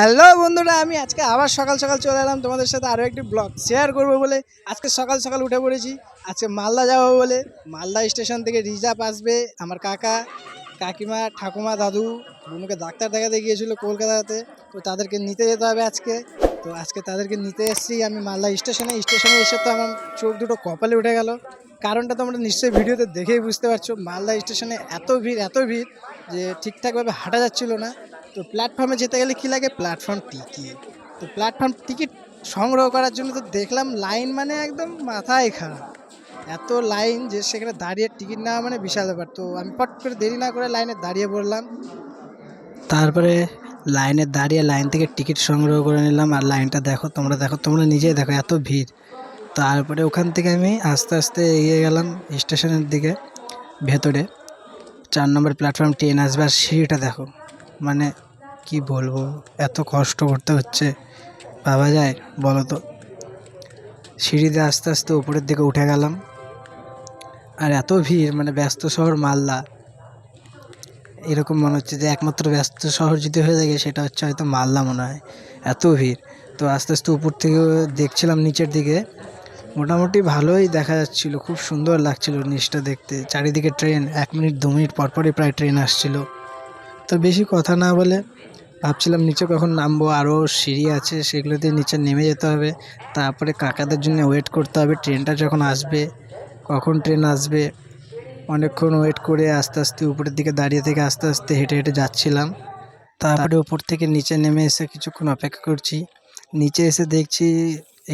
Hello বন্ধুরা, আমি আজকে আবার সকাল সকাল চলে এলাম তোমাদের সাথে আরও একটি ব্লগ শেয়ার করব বলে। আজকে সকাল সকাল উঠে পড়েছি, আজকে মালদা যাব বলে। মালদা স্টেশন থেকে রিজার্ভ আসবে আমার কাকা, কাকিমা, ঠাকুমা, দাদু। বোনকে ডাক্তার দেখাতে গিয়েছিল কলকাতাতে, তো তাদেরকে নিতে যেতে হবে আজকে। তো আজকে তাদেরকে নিতে এসেছি আমি মালদা স্টেশনে। স্টেশনে এসে তো আমার চোখ দুটো কপালে উঠে গেল। কারণটা তোমরা নিশ্চয়ই ভিডিওতে দেখেই বুঝতে পারছ, মালদা স্টেশনে এত ভিড় এত ভিড় যে ঠিকঠাকভাবে হাঁটা যাচ্ছিল না। তো প্ল্যাটফর্মে যেতে গেলে কী লাগে? প্ল্যাটফর্ম টিকিট তো প্ল্যাটফর্ম টিকিট সংগ্রহ করার জন্য তো দেখলাম লাইন মানে একদম মাথায় খারাপ। এত লাইন যে সেখানে দাঁড়িয়ে টিকিট নেওয়া মানে বিশাল ব্যাপার। তো আমি পট করে দেরি না করে লাইনে দাঁড়িয়ে পড়লাম। তারপরে লাইনে দাঁড়িয়ে লাইন থেকে টিকিট সংগ্রহ করে নিলাম। আর লাইনটা দেখো, তোমরা দেখো, তোমরা নিজেই দেখো, এত ভিড়। তারপরে ওখান থেকে আমি আস্তে আস্তে এগিয়ে গেলাম স্টেশনের দিকে, ভেতরে। চার নম্বর প্ল্যাটফর্ম ট্রেন আসবে। আর সিঁড়িটা দেখো মানে কি বলব? এত কষ্ট করতে হচ্ছে। ভাবা যায়, বলো তো। সিঁড়িতে আস্তে আস্তে উপরের দিকে উঠে গেলাম। আর এত ভিড় মানে ব্যস্ত শহর মালদা। এরকম মনে হচ্ছে যে একমাত্র ব্যস্ত শহর যদি হয়ে থাকে, সেটা হচ্ছে হয়তো মালদা মনে হয়। এত ভিড়। তো আস্তে আস্তে উপর থেকে দেখছিলাম নিচের দিকে। মোটামুটি ভালোই দেখা যাচ্ছিল, খুব সুন্দর লাগছিল নিচটা দেখতে। চারিদিকে ট্রেন, এক মিনিট, দু মিনিট পরপরই প্রায় ট্রেন আসছিল। তো বেশি কথা না বলে ভাবছিলাম নিচে কখন নামবো আরও সিঁড়ি আছে সেগুলোতে নিচে নেমে যেতে হবে। তারপরে কাকাদের জন্য ওয়েট করতে হবে, ট্রেনটা যখন আসবে, কখন ট্রেন আসবে? অনেকক্ষণ ওয়েট করে আস্তে আস্তে উপরের দিকে দাঁড়িয়ে থেকে আস্তে আস্তে হেঁটে হেঁটে যাচ্ছিলাম। তারপরে উপর থেকে নিচে নেমে এসে কিছুক্ষণ অপেক্ষা করছি। নিচে এসে দেখছি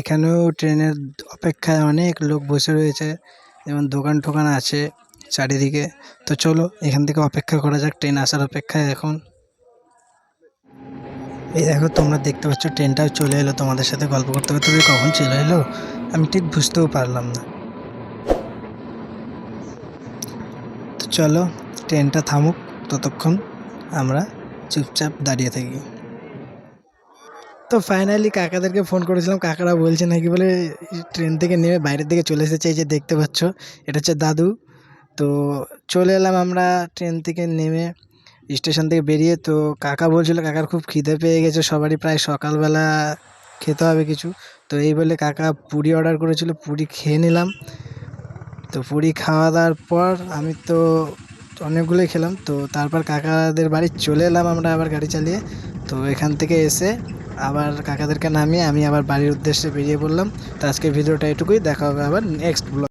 এখানেও ট্রেনের অপেক্ষায় অনেক লোক বসে রয়েছে, যেমন দোকান টোকান আছে চারিদিকে। তো চলো, এখান থেকে অপেক্ষা করা যাক, ট্রেন আসার অপেক্ষায় এখন। এই দেখো, তোমরা দেখতে পাচ্ছ, ট্রেনটাও চলে এলো তোমাদের সাথে গল্প করতে করতে। কখন চলে এলো, আমি ঠিক বুঝতেও পারলাম না। তো চলো, ট্রেনটা থামুক ততক্ষণ, আমরা চুপচাপ দাঁড়িয়ে থাকি। তো ফাইনালি কাকাদেরকে ফোন করেছিলাম, কাকারা বলছে নাকি বলে, ট্রেন থেকে নেমে বাইরের দিকে চলে এসেছে, এই যে দেখতে পাচ্ছ, এটা হচ্ছে দাদু। তো চলে এলাম আমরা ট্রেন থেকে নেমে। স্টেশন থেকে বেরিয়ে তো কাকা বলছিল, কাকার খুব খিদে পেয়ে গেছে, সবারই প্রায় সকালবেলা খেতে হবে কিছু। তো এই বলে কাকা পুরি অর্ডার করেছিল, পুরি খেয়ে নিলাম। তো পুরি খাওয়া দাওয়ার পর আমি তো অনেকগুলোই খেলাম। তো তারপর কাকাদের বাড়ি চলে এলাম আমরা আবার গাড়ি চালিয়ে। তো এখান থেকে এসে আবার কাকাদেরকে নামিয়ে আমি আবার বাড়ির উদ্দেশ্যে বেরিয়ে পড়লাম। তো আজকে ভিডিওটা এটুকুই, দেখা হবে আবার নেক্সট ব্লগ